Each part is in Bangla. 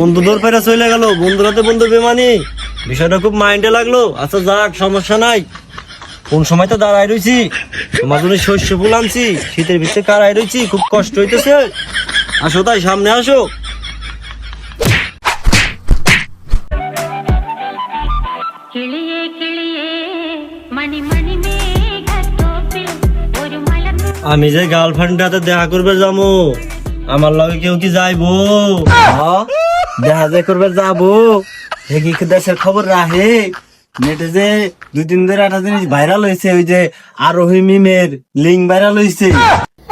বন্ধু দৌড় পেরা চলে গেল। বন্ধুরা তো বন্ধু বেমানি। বিষয়টা খুব মাইন্ডে লাগল। আচ্ছা যাক সমস্যা নাই। কোন সময় তো দাঁড়াই রয়েছি তোমার জন্য শস্য ফুল আনছি। শীতের ভিতরে কারাই রয়েছি খুব কষ্ট হইতেছে। আসো তাই সামনে আসো। আমি যে গার্লফ্রেন্ডটাতে দেখা করবে যাব আমার লগে কেউ কি যাইবো? হ্যাঁ? দেখা যায় করবে যাব। দেখি দেশের খবর রাহে? নেটে যে দুই তিন ধরে একটা জিনিস ভাইরাল হয়েছে ওই যে আরোহী মিমের লিঙ্ক ভাইরাল হয়েছে।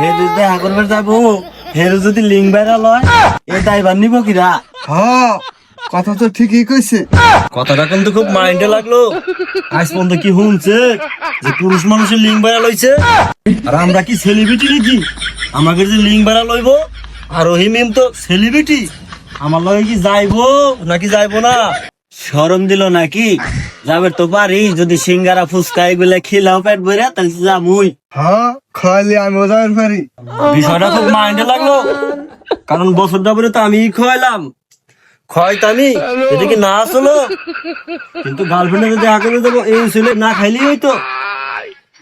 হে যদি দেখা করবে যাব। হের যদি লিঙ্ক ভাইরাল হয় এ দায়বার নিব কিরা? হ্যাঁ কথা তো ঠিকই কইছে। কথাটা কিন্তু খুব মাইন্ডে লাগল। আজ পর্যন্ত কি শুনছে যে পুরুষ মানুষের লিঙ্ক ভাইরাল হইছে আর আমরা কি সেলিব্রিটি নাকি? আমাকে যে লিঙ্ক ভাইরাল হইব আর রহিমিম তো সেলিব্রিটি আমার লগে কি যাইবো? নাকি যাইবো না? শরম দিল নাকি? যাবে তো পারি যদি সিঙ্গারা ফুচকা এগুলা খেলাও পেট ভরে তাহলে যামুই হ্যাঁ খাইলে আমিও যাবেন পারি। বিষয়টা খুব মাইন্ডে লাগল। কারণ বছর যাবরে তো আমি খাওয়াইলাম খাওয়াইতো আমি এদিকে না আসলো। কিন্তু গার্লফ্রেন্ডে যদি আগে দেবো এই ছেলে না খাইলেই হইতো।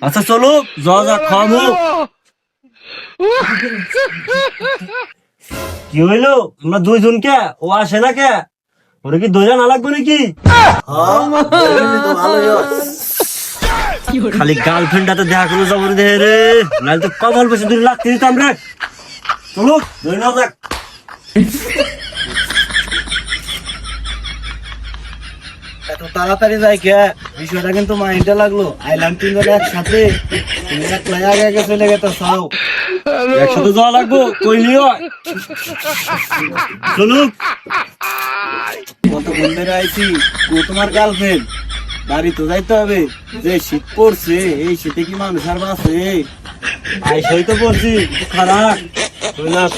আচ্ছা চলো যা যা খাব কি হইল? আমরা দুইজন কে ও আসে না কে? ওরে কি দুইজন না লাগবে নাকি? খালি গার্লফ্রেন্ড হাতে দেখা করে যাব রে রে। নাহলে তো কমল বেশি দূরে লাগতে দিতাম রে। চলো যাক। এত তাড়াতাড়ি যাই কে? বিষয়টা কিন্তু মাইন্ডে লাগল। আইলাম তিনজন একসাথে। তুমি একলাই আগে আগে চলে গেতে চাও একসাথে যাওয়া লাগবো কইলি কত বন্ধুরা আইছি ও তোমার গার্লফ্রেন্ড বাড়ি তো যাইতে হবে। যে শীত পড়ছে এই শীতে কি মানুষ আর বাঁচে? আইসাই তো পড়ছি খারাপ। আর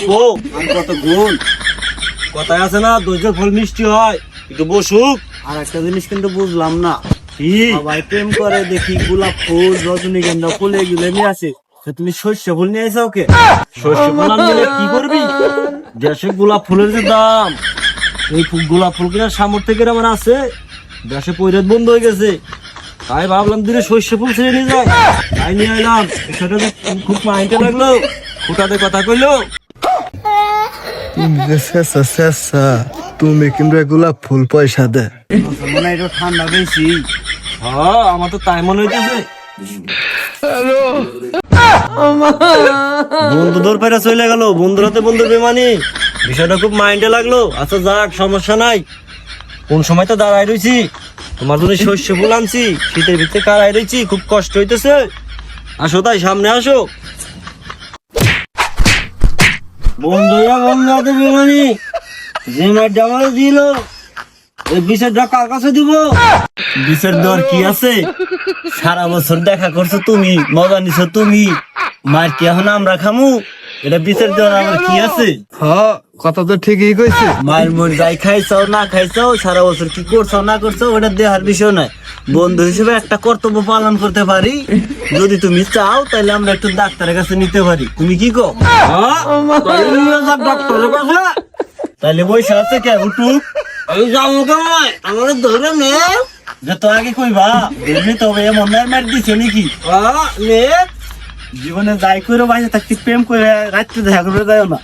কত গুণ। কথায় আছে না ধৈর্য ফল মিষ্টি হয়। একটু বসুক। আর একটা জিনিস কিন্তু বুঝলাম না। কি? সবাই প্রেম করে দেখি গোলাপ ফুল রজনীগন্ধা ফুল এগুলো নিয়ে আসে। তুমি শস্য ফুল নিয়ে এসে ওকে? শস্য ফল আনলে কি করবি? দেশে গোলাপ ফুলের যে দাম এই গোলাপ ফুল কেনার সামর্থ্য থেকে আমার আছে? দেশে পৈরাত বন্ধ হয়ে গেছে। তাই ভাবলাম দিনে শস্য ফুল ছেড়ে নিয়ে যায় তাই নিয়ে এলাম। সেটা খুব- মাইন্ডে লাগল। ফুটাতে কথা কইলো। তুমি কিন্তু এগুলা ফুল পয়সা দে। মনে হয় একটু ঠান্ডা বেশি। হ্যাঁ আমার তো তাই মনে হইতেছে। বন্ধু দৌড় পেরে চলে গেল বন্ধুরাতে বন্ধু বেমানি। বিষয়টা খুব মাইন্ডে লাগল। আচ্ছা যাক, সমস্যা নাই। কোন সময় তো দাঁড়ায় রয়েছি তোমার জন্য শস্য ফুল আনছি, শীতের ভিতরে কারাই রয়েছি খুব কষ্ট হইতেছে। আসো তাই, সামনে আসো। বন্ধুরা বন্ধুরাতে বেমানি। যে ম্যাডাম আমাকে দিল বিষয়টা কার কাছে দিব? বিষের দর কি আছে? সারা বছর দেখা করছ তুমি, মজা নিছো তুমি। মার কি এখন আমরা খামু? এটা বিষের দর আমার কি আছে? হ্যাঁ কথা তো ঠিকই কইছে। মায়ের মোর যাই খাইছাও না খাইছাও সারা বছর কি করছ না করছ ওটা দেহার বিষয় নয়। বন্ধু হিসেবে একটা কর্তব্য পালন করতে পারি। যদি তুমি চাও তাহলে আমরা একটু ডাক্তারের কাছে নিতে পারি। তুমি কি কো ডাক্তারের কাছে। তাহলে বসে আছে কে উঠু? এই যাব কেমন আমার ধরে নে। যে তো আগে কইবা দেখবি তবে এমন মার মার দিছে নাকি? আহ, নে জীবনে যাই করে বাইরে থাকতে প্রেম করে রাত্রে দেখা করে যায় না।